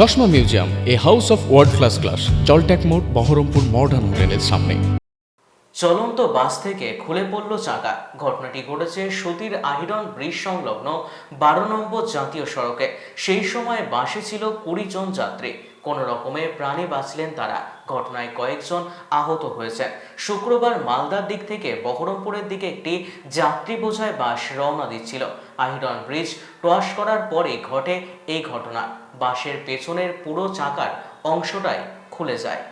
চশমা museum, a house of world class class জলট্যাক মোড়, Baharampur modern হোটেলের সামনে। চলন্ত বাস থেকে খুলে পড়ল চাকা। ঘটনাটি ঘটেছে সতীর আহিরন ব্রিজ সংলগ্ন বারো নম্বর জাতীয় সড়কে। সেই সময় বাসে ছিল কুড়ি জন যাত্রী। কোনো রকমে প্রাণে বাঁচলেন তারা। ঘটনায় কয়েকজন আহত হয়েছেন। শুক্রবার মালদার দিক থেকে বহরমপুরের দিকে একটি যাত্রী বোঝায় বাস রওনা দিচ্ছিল। আহিরন ব্রিজ ক্রস করার পরে ঘটে এই ঘটনা। বাসের পেছনের পুরো চাকার অংশটাই খুলে যায়।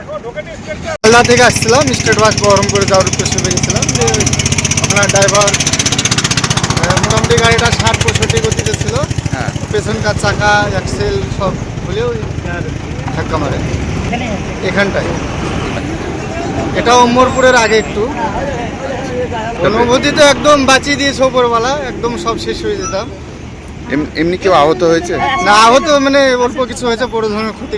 মালদা থেকে আসছিলাম স্টেট বাস বহরমপুরে যাওয়ার উদ্দেশ্যে বেরিয়েছিলাম। যে আপনার ড্রাইভার মোটামুটি গাড়িটা ষাট পঁয়ষট্টি গতিতে ছিল। পেছনকার চাকা অ্যাক্সেল সব খুলে ধাক্কা মারে। এখানটায়। এটা অম্বরপুরের আগে একটু। অনুভূতি তো একদম বাঁচিয়ে দিয়েছে ওপরওয়ালা একদম সব শেষ হয়ে যেতাম। এম- এমনি কেউ আহত হয়েছে? না আহত মানে অল্প কিছু হয়েছে বড় ধরনের ক্ষতি